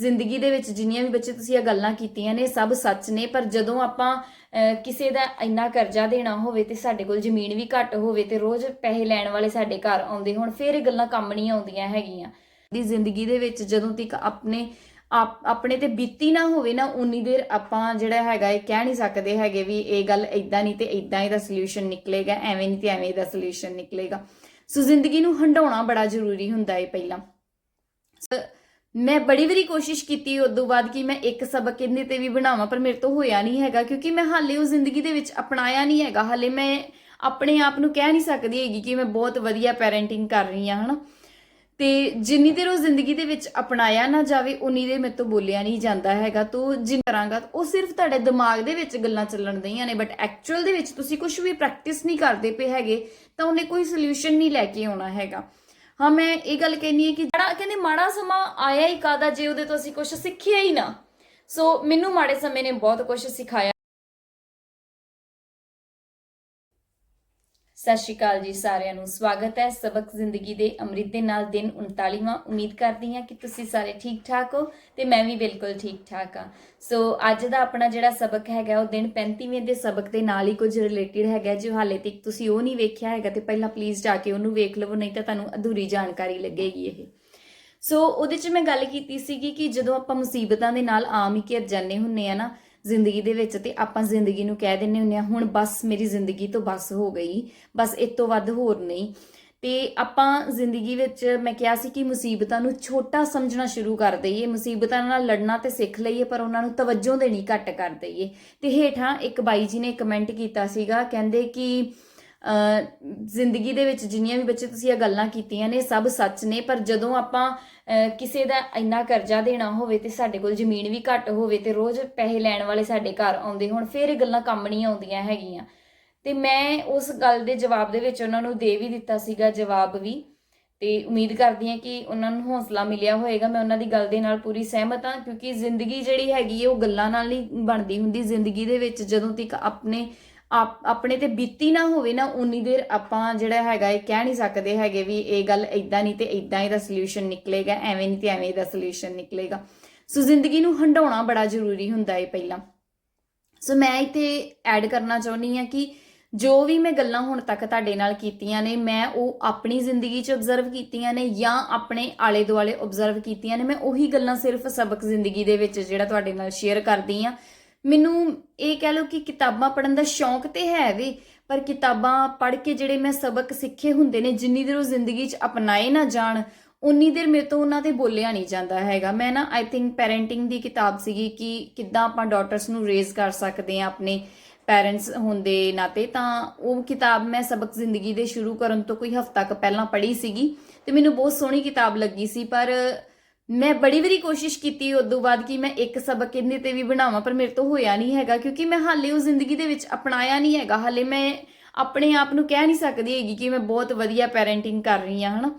ਜ਼ਿੰਦਗੀ ਦੇ ਵਿੱਚ ਜਿੰਨੀਆਂ ਵੀ ਬੱਚੇ ਤੁਸੀਂ ਇਹ ਗੱਲਾਂ ਕੀਤੀਆਂ ਨੇ ਸਭ ਸੱਚ ਨੇ ਪਰ ਜਦੋਂ ਆਪਾਂ ਅਹ, ਕਿਸੇ ਦਾ ਇੰਨਾ ਕਰਜ਼ਾ ਦੇਣਾ ਹੋਵੇ ਤੇ ਸਾਡੇ ਕੋਲ ਜ਼ਮੀਨ ਵੀ ਘੱਟ ਹੋਵੇ ਤੇ ਰੋਜ਼ ਪੈਸੇ ਲੈਣ ਵਾਲੇ ਸਾਡੇ ਘਰ ਆਉਂਦੇ ਹੁਣ ਫਿਰ ਇਹ ਗੱਲਾਂ ਕੰਮ ਨਹੀਂ ਆਉਂਦੀਆਂ ਹੈਗੀਆਂ। ਦੀ ਜ਼ਿੰਦਗੀ ਦੇ ਵਿੱਚ ਜਦੋਂ ਤੱਕ ਆਪਣੇ ਆਪ- ਆਪਣੇ ਤੇ ਬੀਤੀ ਨਾ ਹੋਵੇ ਨਾ ਉਨੀ ਦੇਰ ਆਪਾਂ ਜਿਹੜਾ ਹੈਗਾ ਇਹ ਕਹਿ ਨਹੀਂ ਸਕਦੇ ਹੈਗੇ ਵੀ ਇਹ ਗੱਲ ਇਦਾਂ ਨਹੀਂ ਤੇ ਇਦਾਂ ਇਹਦਾ ਸੋਲੂਸ਼ਨ ਨਿਕਲੇਗਾ ਐਵੇਂ ਨਹੀਂ ਤੇ ਐਵੇਂ ਇਹਦਾ ਸੋਲੂਸ਼ਨ ਨਿਕਲੇਗਾ। ਸੋ ਜ਼ਿੰਦਗੀ ਨੂੰ ਹੰਡਾਉਣਾ ਬੜਾ ਜ਼ਰੂਰੀ ਹੁੰਦਾ ਹੈ ਪਹਿਲਾਂ। ਮੈਂ ਬੜੀ ਵਾਰੀ ਕੋਸ਼ਿਸ਼ ਕੀਤੀ ਉਦੋਂ ਬਾਅਦ ਕਿ ਮੈਂ ਇੱਕ ਸਬਕ ਇਹਦੇ ਤੇ ਵੀ ਬਣਾਵਾਂ, ਪਰ ਮੇਰੇ ਤੋਂ ਹੋਇਆ ਨਹੀਂ ਹੈਗਾ, ਕਿਉਂਕਿ ਮੈਂ ਹਾਲੇ ਉਹ ਜ਼ਿੰਦਗੀ ਦੇ ਵਿੱਚ ਅਪਣਾਇਆ ਨਹੀਂ ਹੈਗਾ। ਹਾਲੇ ਮੈਂ ਆਪਣੇ ਆਪ ਨੂੰ ਕਹਿ ਨਹੀਂ ਸਕਦੀ ਹੈਗੀ ਕਿ ਮੈਂ ਬਹੁਤ ਵਧੀਆ ਪੈਰੈਂਟਿੰਗ ਕਰ ਰਹੀ ਹਾਂ, ਹਨਾ? ਤੇ ਜਿੰਨੀ ਦੇਰ ਉਹ ਜ਼ਿੰਦਗੀ ਦੇ ਵਿੱਚ ਅਪਣਾਇਆ ਨਾ ਜਾਵੇ, ਉਨੀ ਦੇਰ ਮੇਰੇ ਤੋਂ ਬੋਲਿਆ ਨਹੀਂ ਜਾਂਦਾ ਹੈਗਾ। ਤੂੰ ਜਿੰਨ ਕਰਾਂਗਾ, ਉਹ ਸਿਰਫ ਤੁਹਾਡੇ ਦਿਮਾਗ ਦੇ ਵਿੱਚ ਗੱਲਾਂ ਚੱਲਣ ਦਈਆਂ ਨੇ ਬਟ ਐਕਚੁਅਲ ਦੇ ਵਿੱਚ ਤੁਸੀਂ ਕੁਝ ਵੀ ਪ੍ਰੈਕਟਿਸ ਨਹੀਂ ਕਰਦੇ ਪਏ ਹੈਗੇ, ਤਾਂ ਉਹਨੇ ਕੋਈ ਸੋਲੂਸ਼ਨ ਨਹੀਂ ਲੈ ਕੇ ਆਉਣਾ ਹੈਗਾ। ਹਾਂ, ਮੈਂ ਇਹ ਗੱਲ ਕਹਿਨੀ ਹੈ ਕਿ ਜਿਹੜਾ ਕਹਿੰਦੇ ਮਾੜਾ ਸਮਾਂ ਆਇਆ ਹੀ ਕਾਦਾ ਜੇ ਉਹਦੇ ਤੋਂ ਅਸੀਂ ਕੁਝ ਸਿੱਖਿਆ ਹੀ ਨਾ। ਸੋ ਮੈਨੂੰ ਮਾੜੇ ਸਮੇਂ ਨੇ ਬਹੁਤ ਕੁਝ ਸਿਖਾਇਆ। ਸਤਿ ਸ਼੍ਰੀ ਅਕਾਲ ਜੀ ਸਾਰਿਆਂ ਨੂੰ। ਸਵਾਗਤ ਹੈ ਸਬਕ ਜ਼ਿੰਦਗੀ ਦੇ ਅੰਮ੍ਰਿਤ ਦੇ ਨਾਲ ਦਿਨ 39ਵਾਂ ਉਮੀਦ ਕਰਦੀ ਹਾਂ ਕਿ ਤੁਸੀਂ ਸਾਰੇ ਠੀਕ ਠਾਕ ਹੋ ਤੇ ਮੈਂ ਵੀ ਬਿਲਕੁਲ ਠੀਕ ਠਾਕ ਹਾਂ। ਸੋ ਅੱਜ ਦਾ ਆਪਣਾ ਜਿਹੜਾ ਸਬਕ ਹੈਗਾ, ਉਹ ਦਿਨ 35ਵੇਂ ਦੇ ਸਬਕ ਦੇ ਨਾਲ ਹੀ ਕੁਝ ਰਿਲੇਟਡ ਹੈਗਾ, ਜੋ ਹਾਲੇ ਤੱਕ ਤੁਸੀਂ ਉਹ ਨਹੀਂ ਵੇਖਿਆ ਹੈਗਾ ਤੇ ਪਹਿਲਾਂ ਪਲੀਜ਼ ਜਾ ਕੇ ਉਹਨੂੰ ਵੇਖ ਲਵੋ, ਨਹੀਂ ਤਾਂ ਤੁਹਾਨੂੰ ਅਧੂਰੀ ਜਾਣਕਾਰੀ ਲੱਗੇਗੀ ਇਹ। ਸੋ ਉਹਦੇ 'ਚ ਮੈਂ ਗੱਲ ਕੀਤੀ ਸੀਗੀ ਕਿ ਜਦੋਂ ਆਪਾਂ ਮੁਸੀਬਤਾਂ ਦੇ ਨਾਲ ਆਮ ਹੀ ਘਿਰ ਜਾਂਦੇ ਹੁੰਨੇ ਆ ਨਾ ਜ਼ਿੰਦਗੀ ਦੇ ਵਿੱਚ ਤੇ ਆਪਾਂ ਜ਼ਿੰਦਗੀ ਨੂੰ ਕਹਿ ਦਿੰਨੇ ਹੁੰਨੇ ਆ, ਹੁਣ ਬਸ ਮੇਰੀ ਜ਼ਿੰਦਗੀ ਤੋਂ ਬਸ ਹੋ ਗਈ, ਬਸ ਇਸ ਤੋਂ ਵੱਧ ਹੋਰ ਨਹੀਂ। ਤੇ ਆਪਾਂ ਜ਼ਿੰਦਗੀ ਵਿੱਚ ਮੈਂ ਕਿਹਾ ਸੀ ਕਿ ਮੁਸੀਬਤਾਂ ਨੂੰ ਛੋਟਾ ਸਮਝਣਾ ਸ਼ੁਰੂ ਕਰ ਦਈਏ, ਮੁਸੀਬਤਾਂ ਨਾਲ ਲੜਨਾ ਤੇ ਸਿੱਖ ਲਈਏ, ਪਰ ਉਹਨਾਂ ਨੂੰ ਤਵੱਜੋ ਦੇਣੀ ਘੱਟ ਕਰ ਦਈਏ। ਤੇ ਹੇਠਾਂ ਇੱਕ ਬਾਈ ਜੀ ਨੇ ਕਮੈਂਟ ਕੀਤਾ ਸੀਗਾ, ਕਹਿੰਦੇ ਕਿ ਜ਼ਿੰਦਗੀ ਦੇ ਵਿੱਚ ਜਿੰਨੀਆਂ ਵੀ ਬੱਚੇ ਤੁਸੀਂ ਇਹ ਗੱਲਾਂ ਕੀਤੀਆਂ ਨੇ ਸਭ ਸੱਚ ਨੇ, ਪਰ ਜਦੋਂ ਆਪਾਂ ਕਿਸੇ ਦਾ ਇੰਨਾ ਕਰਜ਼ਾ ਦੇਣਾ ਹੋਵੇ ਤੇ ਸਾਡੇ ਕੋਲ ਜ਼ਮੀਨ ਵੀ ਘੱਟ ਹੋਵੇ ਤੇ ਰੋਜ਼ ਪੈਸੇ ਲੈਣ ਵਾਲੇ ਸਾਡੇ ਘਰ ਆਉਂਦੇ ਹੁਣ, ਫਿਰ ਇਹ ਗੱਲਾਂ ਕੰਮ ਨਹੀਂ ਆਉਂਦੀਆਂ ਹੈਗੀਆਂ। ਤੇ ਮੈਂ ਉਸ ਗੱਲ ਦੇ ਜਵਾਬ ਦੇ ਵਿੱਚ ਉਹਨਾਂ ਨੂੰ ਦੇ ਵੀ ਦਿੱਤਾ ਸੀਗਾ ਜਵਾਬ ਵੀ, ਤੇ ਉਮੀਦ ਕਰਦੀ ਹਾਂ ਕਿ ਉਹਨਾਂ ਨੂੰ ਹੌਸਲਾ ਮਿਲਿਆ ਹੋਵੇਗਾ ਮੈਂ ਉਹਨਾਂ ਦੀ ਗੱਲ ਦੇ ਨਾਲ ਪੂਰੀ ਸਹਿਮਤ ਹਾਂ, ਕਿਉਂਕਿ ਜ਼ਿੰਦਗੀ ਜਿਹੜੀ ਹੈਗੀ ਹੈ ਉਹ ਗੱਲਾਂ ਨਾਲ ਨਹੀਂ ਬਣਦੀ ਹੁੰਦੀ। ਜ਼ਿੰਦਗੀ ਦੇ ਵਿੱਚ ਜਦੋਂ ਤੱਕ ਆਪਣੇ ਆਪਣੇ ਤੇ ਬੀਤੀ ਨਾ ਹੋਵੇ ਨਾ, ਉਨੀ ਦੇਰ ਆਪਾਂ ਜਿਹੜਾ ਹੈਗਾ ਇਹ ਕਹਿ ਨਹੀਂ ਸਕਦੇ ਹੈਗੇ ਵੀ ਇਹ ਗੱਲ ਇਦਾਂ ਨਹੀਂ ਤੇ ਇਦਾਂ ਇਹਦਾ ਸੋਲੂਸ਼ਨ ਨਿਕਲੇਗਾ, ਐਵੇਂ ਨਹੀਂ ਤੇ ਐਵੇਂ ਇਹਦਾ ਸੋਲੂਸ਼ਨ ਨਿਕਲੇਗਾ। ਸੋ ਜ਼ਿੰਦਗੀ ਨੂੰ ਹੰਡਾਉਣਾ ਬੜਾ ਜ਼ਰੂਰੀ ਹੁੰਦਾ ਹੈ ਪਹਿਲਾਂ। ਸੋ ਮੈਂ ਇੱਥੇ ਐਡ ਕਰਨਾ ਚਾਹੁੰਦੀ ਹਾਂ ਕਿ ਜੋ ਵੀ ਮੈਂ ਗੱਲਾਂ ਹੁਣ ਤੱਕ ਤੁਹਾਡੇ ਨਾਲ ਕੀਤੀਆਂ ਨੇ, ਮੈਂ ਉਹ ਆਪਣੀ ਜ਼ਿੰਦਗੀ 'ਚ ਆਬਜ਼ਰਵ ਕੀਤੀਆਂ ਨੇ ਜਾਂ ਆਪਣੇ ਆਲੇ ਦੁਆਲੇ ਆਬਜ਼ਰਵ ਕੀਤੀਆਂ ਨੇ, ਮੈਂ ਉਹੀ ਗੱਲਾਂ ਸਿਰਫ ਸਬਕ ਜ਼ਿੰਦਗੀ ਦੇ ਵਿੱਚ ਜਿਹੜਾ ਤੁਹਾਡੇ ਨਾਲ ਸ਼ੇਅਰ ਕਰਦੀ ਆ ਮੈਨੂੰ ਇਹ ਕਹਿ ਲਓ ਕਿ ਕਿਤਾਬਾਂ ਪੜ੍ਹਨ ਦਾ ਸ਼ੌਂਕ ਤੇ ਹੈ ਵੀ, ਪਰ ਕਿਤਾਬਾਂ ਪੜ੍ਹ ਕੇ ਜਿਹੜੇ ਮੈਂ ਸਬਕ ਸਿੱਖੇ ਹੁੰਦੇ ਨੇ, ਜਿੰਨੀ ਦੇਰ ਉਹ ਜ਼ਿੰਦਗੀ 'ਚ ਅਪਣਾਏ ਨਾ ਜਾਣ, ਉਨੀ ਦੇਰ ਮੇਰੇ ਤੋਂ ਉਹਨਾਂ ਤੇ ਬੋਲਿਆ ਨਹੀਂ ਜਾਂਦਾ ਹੈਗਾ। ਮੈਂ ਨਾ ਆਈ ਥਿੰਕ ਪੈਰੈਂਟਿੰਗ ਦੀ ਕਿਤਾਬ ਸੀਗੀ ਕਿ ਕਿੱਦਾਂ ਆਪਾਂ ਡਾਟਰਸ ਨੂੰ ਰੇਜ਼ ਕਰ ਸਕਦੇ ਆ ਆਪਣੇ ਪੈਰੈਂਟਸ ਹੁੰਦੇ ਨਾਤੇ, ਤਾਂ ਉਹ ਕਿਤਾਬ ਮੈਂ ਸਬਕ ਜ਼ਿੰਦਗੀ ਦੇ ਸ਼ੁਰੂ ਕਰਨ ਤੋਂ ਕੋਈ ਹਫ਼ਤਾ ਕੁ ਪਹਿਲਾਂ ਪੜ੍ਹੀ ਸੀਗੀ ਤੇ ਮੈਨੂੰ ਬਹੁਤ ਸੋਹਣੀ ਕਿਤਾਬ ਲੱਗੀ ਸੀ, ਪਰ ਮੈਂ ਬੜੀ ਵਾਰੀ ਕੋਸ਼ਿਸ਼ ਕੀਤੀ ਉਦੋਂ ਬਾਅਦ ਕਿ ਮੈਂ ਇੱਕ ਸਬਕ ਇਹਦੇ ਤੇ ਵੀ ਬਣਾਵਾਂ, ਪਰ ਮੇਰੇ ਤੋਂ ਹੋਇਆ ਨਹੀਂ ਹੈਗਾ, ਕਿਉਂਕਿ ਮੈਂ ਹਾਲੇ ਉਹ ਜ਼ਿੰਦਗੀ ਦੇ ਵਿੱਚ ਅਪਣਾਇਆ ਨਹੀਂ ਹੈਗਾ। ਹਾਲੇ ਮੈਂ ਆਪਣੇ ਆਪ ਨੂੰ ਕਹਿ ਨਹੀਂ ਸਕਦੀ ਹੈਗੀ ਕਿ ਮੈਂ ਬਹੁਤ ਵਧੀਆ ਪੈਰੈਂਟਿੰਗ ਕਰ ਰਹੀ ਹਾਂ, ਹਨਾ?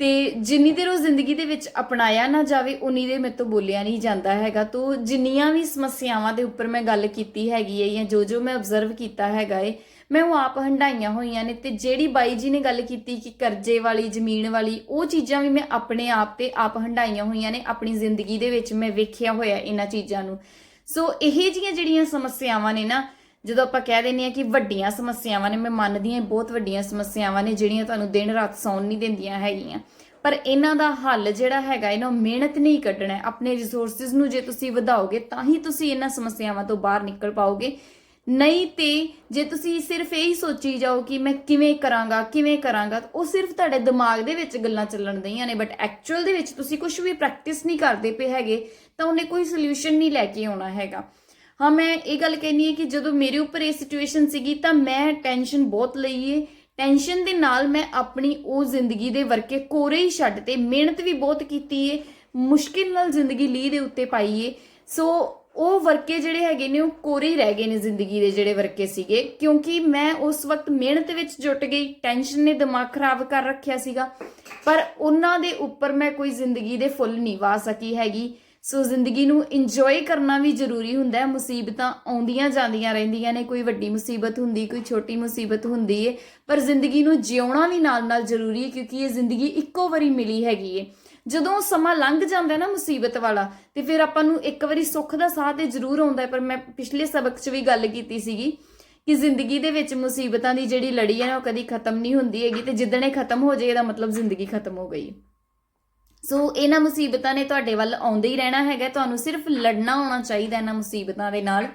ਤੇ ਜਿੰਨੀ ਦੇਰ ਉਹ ਜ਼ਿੰਦਗੀ ਦੇ ਵਿੱਚ ਅਪਣਾਇਆ ਨਾ ਜਾਵੇ, ਉਨੀ ਦੇਰ ਮੇਰੇ ਤੋਂ ਬੋਲਿਆ ਨਹੀਂ ਜਾਂਦਾ ਹੈਗਾ। ਤੋ ਜਿੰਨੀਆਂ ਵੀ ਸਮੱਸਿਆਵਾਂ ਦੇ ਉੱਪਰ ਮੈਂ ਗੱਲ ਕੀਤੀ ਹੈਗੀ ਹੈ ਜਾਂ ਜੋ ਜੋ ਮੈਂ ਆਬਜ਼ਰਵ ਕੀਤਾ ਹੈਗਾ ਏ ਮੈਂ ਉਹ ਆਪ ਹੰਡਾਈਆਂ ਹੋਈਆਂ ਨੇ ਤੇ ਜਿਹੜੀ ਬਾਈ ਜੀ ਨੇ ਗੱਲ ਕੀਤੀ ਕਿ ਕਰਜ਼ੇ ਵਾਲੀ, ਜ਼ਮੀਨ ਵਾਲੀ, ਉਹ ਚੀਜ਼ਾਂ ਵੀ ਮੈਂ ਆਪਣੇ ਆਪ ਤੇ ਆਪ ਹੰਡਾਈਆਂ ਹੋਈਆਂ ਨੇ, ਆਪਣੀ ਜ਼ਿੰਦਗੀ ਦੇ ਵਿੱਚ ਮੈਂ ਵੇਖਿਆ ਹੋਇਆ ਇਹਨਾਂ ਚੀਜ਼ਾਂ ਨੂੰ। ਸੋ ਇਹ ਜੀਆਂ ਜਿਹੜੀਆਂ ਸਮੱਸਿਆਵਾਂ ਨੇ ਨਾ, ਜਦੋਂ ਆਪਾਂ ਕਹਿ ਦਿੰਦੇ ਆ ਕਿ ਵੱਡੀਆਂ ਸਮੱਸਿਆਵਾਂ ਨੇ, ਮੈਂ ਮੰਨਦੀ ਹਾਂ ਬਹੁਤ ਵੱਡੀਆਂ ਸਮੱਸਿਆਵਾਂ ਨੇ, ਜਿਹੜੀਆਂ ਤੁਹਾਨੂੰ ਦਿਨ ਰਾਤ ਸੌਣ ਨਹੀਂ ਦਿੰਦੀਆਂ ਹੈਗੀਆਂ। ਪਰ ਇਹਨਾਂ ਦਾ ਹੱਲ ਜਿਹੜਾ ਹੈਗਾ, ਇਹਨਾਂ ਮਿਹਨਤ ਨਹੀਂ ਕੱਢਣਾ ਆਪਣੇ ਰਿਸੋਰਸਸ ਨੂੰ ਜੇ ਤੁਸੀਂ ਵਧਾਓਗੇ, ਤਾਂ ਹੀ ਤੁਸੀਂ ਇਹਨਾਂ ਸਮੱਸਿਆਵਾਂ ਤੋਂ ਬਾਹਰ ਨਿਕਲ ਪਾਓਗੇ। ਨਹੀਂ ਤੇ ਜੇ ਤੁਸੀਂ ਸਿਰਫ ਇਹੀ ਸੋਚੀ ਜਾਓ ਕਿ ਮੈਂ ਕਿਵੇਂ ਕਰਾਂਗਾ ਕਿਵੇਂ ਕਰਾਂਗਾ ਉਹ ਸਿਰਫ ਤੁਹਾਡੇ ਦਿਮਾਗ ਦੇ ਵਿੱਚ ਗੱਲਾਂ ਚੱਲਣ ਦਈਆਂ ਨੇ ਬਟ ਐਕਚੁਅਲ ਦੇ ਵਿੱਚ ਤੁਸੀਂ ਕੁਝ ਵੀ ਪ੍ਰੈਕਟਿਸ ਨਹੀਂ ਕਰਦੇ ਪਏ ਹੈਗੇ, ਤਾਂ ਉਹਨੇ ਕੋਈ ਸੋਲੂਸ਼ਨ ਨਹੀਂ ਲੈ ਕੇ ਆਉਣਾ ਹੈਗਾ। ਹਾਂ, ਮੈਂ ਇਹ ਗੱਲ ਕਹਿਨੀ ਹੈ ਕਿ ਜਦੋਂ ਮੇਰੇ ਉੱਪਰ ਇਹ ਸਿਚੁਏਸ਼ਨ ਸੀਗੀ, ਤਾਂ ਮੈਂ ਟੈਨਸ਼ਨ ਬਹੁਤ ਲਈ ਏ ਟੈਨਸ਼ਨ ਦੇ ਨਾਲ ਮੈਂ ਆਪਣੀ ਉਹ ਜ਼ਿੰਦਗੀ ਦੇ ਵਰਕੇ ਕੋਰੇ ਹੀ ਛੱਡ ਤੇ ਮਿਹਨਤ ਵੀ ਬਹੁਤ ਕੀਤੀ ਏ, ਮੁਸ਼ਕਿਲ ਨਾਲ ਜ਼ਿੰਦਗੀ ਲੀ ਦੇ ਉੱਤੇ ਪਾਈ ਏ। ਸੋ ਉਹ ਵਰਕੇ ਜਿਹੜੇ ਹੈਗੇ ਨੇ, ਉਹ ਕੋਰੇ ਹੀ ਰਹਿ ਗਏ ਨੇ ਜ਼ਿੰਦਗੀ ਦੇ ਜਿਹੜੇ ਵਰਕੇ ਸੀਗੇ, ਕਿਉਂਕਿ ਮੈਂ ਉਸ ਵਕਤ ਮਿਹਨਤ ਵਿੱਚ ਜੁਟ ਗਈ, ਟੈਨਸ਼ਨ ਨੇ ਦਿਮਾਗ ਖਰਾਬ ਕਰ ਰੱਖਿਆ ਸੀਗਾ, ਪਰ ਉਹਨਾਂ ਦੇ ਉੱਪਰ ਮੈਂ ਕੋਈ ਜ਼ਿੰਦਗੀ ਦੇ ਫੁੱਲ ਨਹੀਂ ਵਾ ਸਕੀ ਹੈਗੀ। ਸੋ ਜ਼ਿੰਦਗੀ ਨੂੰ ਇੰਜੋਏ ਕਰਨਾ ਵੀ ਜ਼ਰੂਰੀ ਹੁੰਦਾ ਹੈ, ਮੁਸੀਬਤਾਂ ਆਉਂਦੀਆਂ ਜਾਂਦੀਆਂ ਰਹਿੰਦੀਆਂ ਨੇ, ਕੋਈ ਵੱਡੀ ਮੁਸੀਬਤ ਹੁੰਦੀ, ਕੋਈ ਛੋਟੀ ਮੁਸੀਬਤ ਹੁੰਦੀ ਏ, ਪਰ ਜ਼ਿੰਦਗੀ ਨੂੰ ਜਿਉਣਾ ਵੀ ਨਾਲ-ਨਾਲ ਜ਼ਰੂਰੀ ਹੈ, ਕਿਉਂਕਿ ਇਹ ਜ਼ਿੰਦਗੀ ਇੱਕੋ ਵਾਰੀ ਮਿਲੀ ਹੈਗੀ ਏ। ਜਦੋਂ ਸਮਾਂ ਲੰਘ ਜਾਂਦਾ ਨਾ ਮੁਸੀਬਤ ਵਾਲਾ, ਤੇ ਫਿਰ ਆਪਾਂ ਨੂੰ ਇੱਕ ਵਾਰੀ ਸੁੱਖ ਦਾ ਸਾਹ ਤੇ ਜ਼ਰੂਰ ਆਉਂਦਾ ਹੈ। ਪਰ ਮੈਂ ਪਿਛਲੇ ਸਬਕ 'ਚ ਵੀ ਗੱਲ ਕੀਤੀ ਸੀਗੀ ਕਿ ਜ਼ਿੰਦਗੀ ਦੇ ਵਿੱਚ ਮੁਸੀਬਤਾਂ ਦੀ ਜਿਹੜੀ ਲੜੀ ਹੈ ਨਾ, ਉਹ ਕਦੀ ਖਤਮ ਨਹੀਂ ਹੁੰਦੀ ਹੈਗੀ ਤੇ ਜਿੱਦਣ ਇਹ ਖਤਮ ਹੋ ਜਾਏ, ਇਹਦਾ ਮਤਲਬ ਜ਼ਿੰਦਗੀ ਖਤਮ ਹੋ ਗਈ। ਸੋ ਇਹਨਾਂ ਮੁਸੀਬਤਾਂ ਨੇ ਤੁਹਾਡੇ ਵੱਲ ਆਉਂਦੇ ਹੀ ਰਹਿਣਾ ਹੈਗਾ। ਤੁਹਾਨੂੰ ਸਿਰਫ ਲੜਨਾ ਆਉਣਾ ਚਾਹੀਦਾ ਇਹਨਾਂ ਮੁਸੀਬਤਾਂ ਦੇ ਨਾਲ।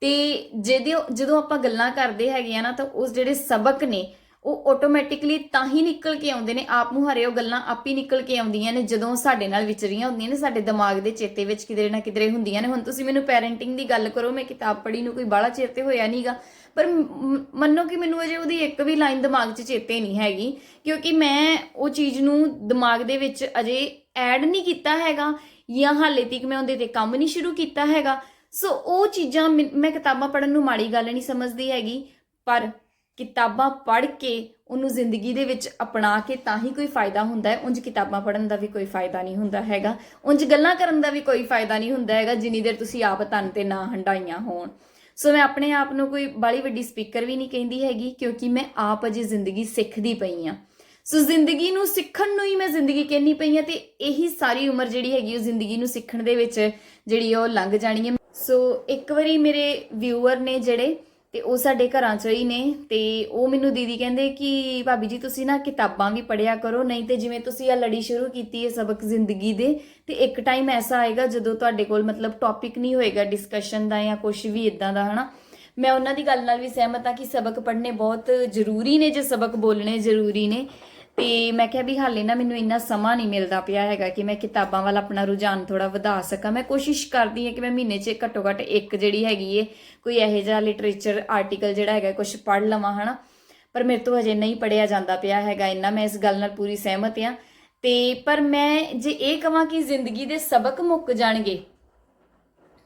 ਤੇ ਜਦੋਂ ਜਦੋਂ ਆਪਾਂ ਗੱਲਾਂ ਕਰਦੇ ਹੈਗੇ ਆ ਨਾ, ਤਾਂ ਉਸ ਜਿਹੜੇ ਸਬਕ ਨੇ ਉਹ ਆਟੋਮੈਟਿਕਲੀ ਤਾਂ ਹੀ ਨਿਕਲ ਕੇ ਆਉਂਦੇ ਨੇ, ਆਪ ਨੂੰ ਹਰੇ ਉਹ ਗੱਲਾਂ ਆਪ ਹੀ ਨਿਕਲ ਕੇ ਆਉਂਦੀਆਂ ਨੇ, ਜਦੋਂ ਸਾਡੇ ਨਾਲ ਵਿਚਰੀਆਂ ਹੁੰਦੀਆਂ ਨੇ, ਸਾਡੇ ਦਿਮਾਗ ਦੇ ਚੇਤੇ ਵਿੱਚ ਕਿਧਰੇ ਨਾ ਕਿਧਰੇ ਹੁੰਦੀਆਂ ਨੇ। ਹੁਣ ਤੁਸੀਂ ਮੈਨੂੰ ਪੈਰੈਂਟਿੰਗ ਦੀ ਗੱਲ ਕਰੋ, ਮੈਂ ਕਿਤਾਬ ਪੜ੍ਹੀ ਨੂੰ ਕੋਈ ਬਾਹਲਾ ਚੇਤੇ ਹੋਇਆ ਨਹੀਂਗਾ ਪਰ ਮੰਨੋ ਕਿ ਮੈਨੂੰ ਅਜੇ ਉਹਦੀ ਇੱਕ ਵੀ ਲਾਈਨ ਦਿਮਾਗ 'ਚ ਚੇਤੇ ਨਹੀਂ ਹੈਗੀ, ਕਿਉਂਕਿ ਮੈਂ ਉਹ ਚੀਜ਼ ਨੂੰ ਦਿਮਾਗ ਦੇ ਵਿੱਚ ਅਜੇ ਐਡ ਨਹੀਂ ਕੀਤਾ ਹੈਗਾ, ਜਾਂ ਹਾਲੇ ਤੱਕ ਮੈਂ ਉਹਦੇ ਤੇ ਕੰਮ ਨਹੀਂ ਸ਼ੁਰੂ ਕੀਤਾ ਹੈਗਾ। ਸੋ ਉਹ ਚੀਜ਼ਾਂ ਮੈਨ- ਮੈਂ ਕਿਤਾਬਾਂ ਪੜ੍ਹਨ ਨੂੰ ਮਾੜੀ ਗੱਲ ਨਹੀਂ ਸਮਝਦੀ ਹੈਗੀ, ਪਰ ਕਿਤਾਬਾਂ ਪੜ੍ਹ ਕੇ ਉਹਨੂੰ ਜ਼ਿੰਦਗੀ ਦੇ ਵਿੱਚ ਅਪਣਾ ਕੇ ਤਾਂ ਹੀ ਕੋਈ ਫਾਇਦਾ ਹੁੰਦਾ ਹੈ। ਉਂਝ ਕਿਤਾਬਾਂ ਪੜ੍ਹਨ ਦਾ ਵੀ ਕੋਈ ਫਾਇਦਾ ਨਹੀਂ ਹੁੰਦਾ ਹੈਗਾ। ਉਂਝ ਗੱਲਾਂ ਕਰਨ ਦਾ ਵੀ ਕੋਈ ਫਾਇਦਾ ਨਹੀਂ ਹੁੰਦਾ ਹੈਗਾ, ਜਿੰਨੀ ਦੇਰ ਤੁਸੀਂ ਆਪ ਤਨ ਤੇ ਨਾ ਹੰਡਾਈਆਂ ਹੋਣ। ਸੋ ਮੈਂ ਆਪਣੇ ਆਪ ਨੂੰ ਕੋਈ ਬਾਲੀ ਵੱਡੀ ਸਪੀਕਰ ਵੀ ਨਹੀਂ ਕਹਿੰਦੀ ਹੈਗੀ, ਕਿਉਂਕਿ ਮੈਂ ਆਪ ਅਜੇ ਜ਼ਿੰਦਗੀ ਸਿੱਖਦੀ ਪਈ ਆ। ਸੋ ਜ਼ਿੰਦਗੀ ਨੂੰ ਸਿੱਖਣ ਨੂੰ ਹੀ ਮੈਂ ਜ਼ਿੰਦਗੀ ਕਹਿੰਨੀ ਪਈ ਆ ਤੇ ਇਹੀ ਸਾਰੀ ਉਮਰ ਜਿਹੜੀ ਹੈਗੀ ਉਹ ਜ਼ਿੰਦਗੀ ਨੂੰ ਸਿੱਖਣ ਦੇ ਵਿੱਚ ਜਿਹੜੀ ਉਹ ਲੰਘ ਜਾਣੀ ਹੈ। ਸੋ ਇੱਕ ਵਾਰੀ ਮੇਰੇ ਵਿਊਅਰ ਨੇ ਜਿਹੜੇ ਤੇ ਉਹ ਸਾਡੇ ਘਰਾਂ 'ਚ ਹੀ ਨੇ ਤੇ ਉਹ ਮੈਨੂੰ ਦੀਦੀ ਕਹਿੰਦੇ ਕਿ ਭਾਬੀ ਜੀ, ਤੁਸੀਂ ਨਾ ਕਿਤਾਬਾਂ ਵੀ ਪੜ੍ਹਿਆ ਕਰੋ, ਨਹੀਂ ਤੇ ਜਿਵੇਂ ਤੁਸੀਂ ਆ ਲੜੀ ਸ਼ੁਰੂ ਕੀਤੀ ਹੈ ਸਬਕ ਜ਼ਿੰਦਗੀ ਦੇ, ਤੇ ਇੱਕ ਟਾਈਮ ਐਸਾ ਆਏਗਾ ਜਦੋਂ ਤੁਹਾਡੇ ਕੋਲ ਮਤਲਬ ਟੌਪਿਕ ਨਹੀਂ ਹੋਏਗਾ ਡਿਸਕਸ਼ਨ ਦਾ ਜਾਂ ਕੁਝ ਵੀ ਇਦਾਂ ਦਾ, ਹਨਾ? ਮੈਂ ਉਹਨਾਂ ਦੀ ਗੱਲ ਨਾਲ ਵੀ ਸਹਿਮਤ ਆ ਕਿ ਸਬਕ ਪੜ੍ਹਨੇ ਬਹੁਤ ਜ਼ਰੂਰੀ ਨੇ, ਜੇ ਸਬਕ ਬੋਲਣੇ ਜ਼ਰੂਰੀ ਨੇ। ਤੇ ਮੈਂ ਕਿਹਾ ਵੀ ਹਾਲੇ ਨਾ ਮੈਨੂੰ ਇੰਨਾ ਸਮਾਂ ਨਹੀਂ ਮਿਲਦਾ ਪਿਆ ਹੈਗਾ ਕਿ ਮੈਂ ਕਿਤਾਬਾਂ ਵੱਲ ਆਪਣਾ ਰੁਝਾਨ ਥੋੜਾ ਵਧਾ ਸਕਾਂ। ਮੈਂ ਕੋਸ਼ਿਸ਼ ਕਰਦੀ ਹਾਂ ਕਿ ਮੈਂ ਮਹੀਨੇ 'ਚ ਘੱਟੋ ਘੱਟ ਇੱਕ ਜਿਹੜੀ ਹੈਗੀ ਏ, ਕੋਈ ਇਹੋ ਜਿਹਾ ਲਿਟਰੇਚਰ ਆਰਟੀਕਲ ਜਿਹੜਾ ਹੈਗਾ ਕੁਝ ਪੜ੍ਹ ਲਵਾਂ, ਹਨਾ। ਪਰ ਮੇਰੇ ਤੋਂ ਹਜੇ ਨਹੀਂ ਪੜਿਆ ਜਾਂਦਾ ਪਿਆ ਹੈਗਾ ਇੰਨਾ, ਮੈਂ ਇਸ ਗੱਲ ਨਾਲ ਪੂਰੀ ਸਹਿਮਤ ਹਾਂ। ਤੇ ਪਰ ਮੈਂ ਜੇ ਇਹ ਕਹਾਂ ਕਿ ਜ਼ਿੰਦਗੀ ਦੇ ਸਬਕ ਮੁੱਕ ਜਾਣਗੇ,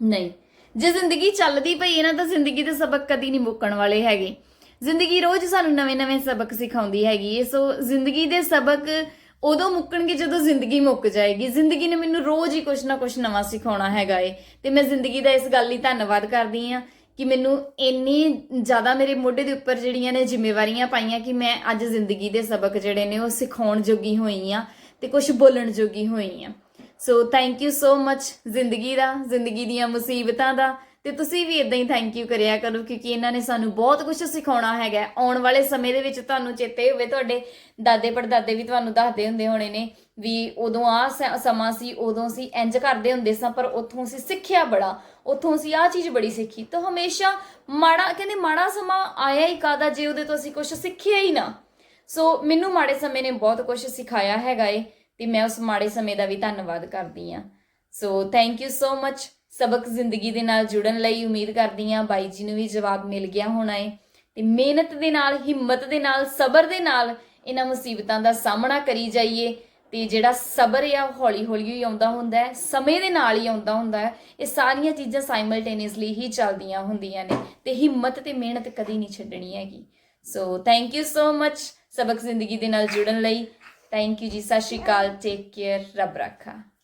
ਨਹੀਂ। ਜੇ ਜ਼ਿੰਦਗੀ ਚੱਲਦੀ ਪਈ ਹੈ ਨਾ, ਤਾਂ ਜ਼ਿੰਦਗੀ ਦੇ ਸਬਕ ਕਦੀ ਨਹੀਂ ਮੁੱਕਣ ਵਾਲੇ ਹੈਗੇ। ਜ਼ਿੰਦਗੀ ਰੋਜ਼ ਸਾਨੂੰ ਨਵੇਂ-ਨਵੇਂ ਸਬਕ ਸਿਖਾਉਂਦੀ ਹੈਗੀ ਹੈ। ਸੋ ਜ਼ਿੰਦਗੀ ਦੇ ਸਬਕ ਉਦੋਂ ਮੁੱਕਣਗੇ ਜਦੋਂ ਜ਼ਿੰਦਗੀ ਮੁੱਕ ਜਾਏਗੀ। ਜ਼ਿੰਦਗੀ ਨੇ ਮੈਨੂੰ ਰੋਜ਼ ਹੀ ਕੁਝ ਨਾ ਕੁਝ ਨਵਾਂ ਸਿਖਾਉਣਾ ਹੈਗਾ ਏ। ਤੇ ਮੈਂ ਜ਼ਿੰਦਗੀ ਦਾ ਇਸ ਗੱਲ ਲਈ ਧੰਨਵਾਦ ਕਰਦੀ ਆ ਕਿ ਮੈਨੂੰ ਇੰਨੀ ਜ਼ਿਆਦਾ ਮੇਰੇ ਮੋਢੇ ਦੇ ਉੱਪਰ ਜਿਹੜੀਆਂ ਨੇ ਜ਼ਿੰਮੇਵਾਰੀਆਂ ਪਾਈਆਂ ਕਿ ਮੈਂ ਅੱਜ ਜ਼ਿੰਦਗੀ ਦੇ ਸਬਕ ਜਿਹੜੇ ਨੇ ਉਹ ਸਿਖਾਉਣ ਜੋਗੀ ਹੋਈ ਆ ਤੇ ਕੁਝ ਬੋਲਣ ਜੋਗੀ ਹੋਈ ਆ ਸੋ ਥੈਂਕ ਯੂ ਸੋ ਮੱਚ ਜ਼ਿੰਦਗੀ ਦਾ, ਜ਼ਿੰਦਗੀ ਦੀਆਂ ਮੁਸੀਬਤਾਂ ਦਾ ਤੇ ਤੁਸੀਂ ਵੀ ਇਦਾਂ ਹੀ ਥੈਂਕ ਯੂ ਕਰਿਆ ਕਰੋ, ਕਿਉਂਕਿ ਇਹਨਾਂ ਨੇ ਸਾਨੂੰ ਬਹੁਤ ਕੁਝ ਸਿਖਾਉਣਾ ਹੈਗਾ। ਆਉਣ ਵਾਲੇ ਸਮੇਂ ਦੇ ਵਿੱਚ ਤੁਹਾਨੂੰ ਚੇਤੇ ਹੋਵੇ, ਤੁਹਾਡੇ ਦਾਦੇ ਪੜਦਾਦੇ ਵੀ ਤੁਹਾਨੂੰ ਦੱਸਦੇ ਹੁੰਦੇ ਹੋਣੇ ਨੇ ਵੀ ਉਦੋਂ ਆ ਸਮਾਂ ਸੀ, ਉਦੋਂ ਸੀ ਇੰਜ ਕਰਦੇ ਹੁੰਦੇ ਸਾਂ, ਪਰ ਉੱਥੋਂ ਅਸੀਂ ਸਿੱਖਿਆ ਬੜਾ। ਉੱਥੋਂ ਅਸੀਂ ਆ ਚੀਜ਼ ਬੜੀ ਸਿੱਖੀ। ਤਾਂ ਹਮੇਸ਼ਾ ਮਾੜਾ, ਕਹਿੰਦੇ ਮਾੜਾ ਸਮਾਂ ਆਇਆ ਹੀ ਕਾਦਾ ਜੇ ਉਹਦੇ ਤੋਂ ਅਸੀਂ ਕੁਝ ਸਿੱਖਿਆ ਹੀ ਨਾ। ਸੋ ਮੈਨੂੰ ਮਾੜੇ ਸਮੇਂ ਨੇ ਬਹੁਤ ਕੁਝ ਸਿਖਾਇਆ ਹੈਗਾ ਏ, ਤੇ ਮੈਂ ਉਸ ਮਾੜੇ ਸਮੇਂ ਦਾ ਵੀ ਧੰਨਵਾਦ ਕਰਦੀ ਆ ਸੋ ਥੈਂਕ ਯੂ ਸੋ ਮੱਚ ਸਬਕ ਜ਼ਿੰਦਗੀ ਦੇ ਨਾਲ ਜੁੜਨ ਲਈ ਉਮੀਦ ਕਰਦੀ ਆ ਬਾਈ ਜੀ ਨੂੰ ਵੀ ਜਵਾਬ ਮਿਲ ਗਿਆ ਹੋਣਾ ਏ। ਤੇ ਮਿਹਨਤ ਦੇ ਨਾਲ, ਹਿੰਮਤ ਦੇ ਨਾਲ, ਸਬਰ ਦੇ ਨਾਲ ਇਹਨਾਂ ਮੁਸੀਬਤਾਂ ਦਾ ਸਾਹਮਣਾ ਕਰੀ ਜਾਈਏ। ਤੇ ਜਿਹੜਾ ਸਬਰ ਆ, ਉਹ ਹੌਲੀ ਹੌਲੀ ਹੀ ਆਉਂਦਾ ਹੁੰਦਾ ਹੈ, ਸਮੇਂ ਦੇ ਨਾਲ ਹੀ ਆਉਂਦਾ ਹੁੰਦਾ ਹੈ। ਇਹ ਸਾਰੀਆਂ ਚੀਜ਼ਾਂ ਸਾਈਮਲਟੇਨੀਅਸਲੀ ਹੀ ਚੱਲਦੀਆਂ ਹੁੰਦੀਆਂ ਨੇ ਤੇ ਹਿੰਮਤ ਤੇ ਮਿਹਨਤ ਕਦੀ ਨਹੀਂ ਛੱਡਣੀ ਹੈਗੀ। ਸੋ ਥੈਂਕ ਯੂ ਸੋ ਮੱਚ ਸਬਕ ਜ਼ਿੰਦਗੀ ਦੇ ਨਾਲ ਜੁੜਨ ਲਈ। ਥੈਂਕ ਯੂ ਜੀ, ਸਤਿ ਸ਼੍ਰੀ ਅਕਾਲ ਟੇਕ ਕੇਅਰ ਰੱਬ ਰੱਖਾ।